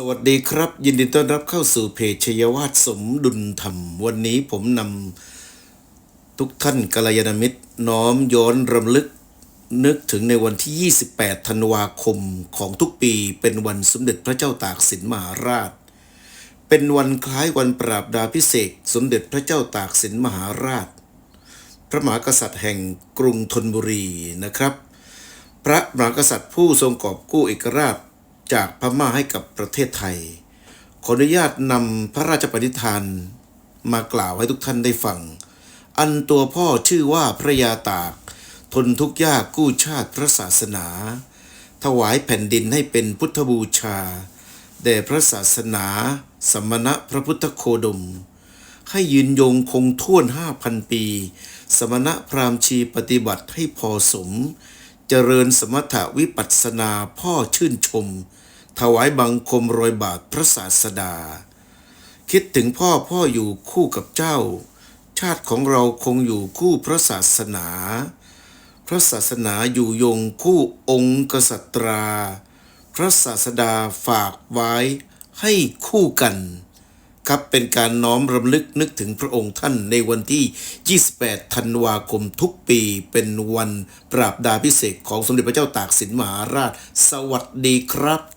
สวัสดีครับ ยินดีต้อนรับเข้าสู่เพจชยวาสสมดุลธรรม วันนี้ผมนำทุกท่านกัลยาณมิตร น้อมย้อนรำลึก นึกถึงในวันที่ 28 ธันวาคมของทุกปี เป็นวันสมเด็จพระเจ้าตากสินมหาราช เป็นวันคล้ายวันปราบดาพิเศษสมเด็จพระเจ้าตากสินมหาราช พระมหากษัตริย์แห่งกรุงธนบุรีนะครับ พระมหากษัตริย์ผู้ทรงกอบกู้เอกราช จากพม่าให้กับประเทศไทย ขออนุญาตนำพระราชปณิธานมากล่าวให้ทุกท่านได้ฟัง อันตัวพ่อชื่อว่าพระยาตาก ทนทุกข์ยากกู้ชาติพระศาสนา ถวายแผ่นดินให้เป็นพุทธบูชา แด่พระศาสนา สมณะพระพุทธโคดม ให้ยืนยงคงท่วนห้าพันปี สมณะพราหมณ์ชีปฏิบัติให้พอสม เจริญสมถวิปัสสนาพ่อชื่นชม ถวายบังคมรอยบาทพระศาสดา คิดถึงพ่อพ่ออยู่คู่กับเจ้า ชาติของเราคงอยู่คู่พระศาสนา พระศาสนาอยู่ยงคู่องค์กษัตรา พระศาสดาฝากไว้ให้คู่กัน ครับเป็นการน้อมรำลึกนึกถึงพระองค์ท่านในวันที่ 28 ธันวาคมทุกปี เป็นวันปราบดาพิเศษของสมเด็จพระเจ้าตากสินมหาราช สวัสดีครับ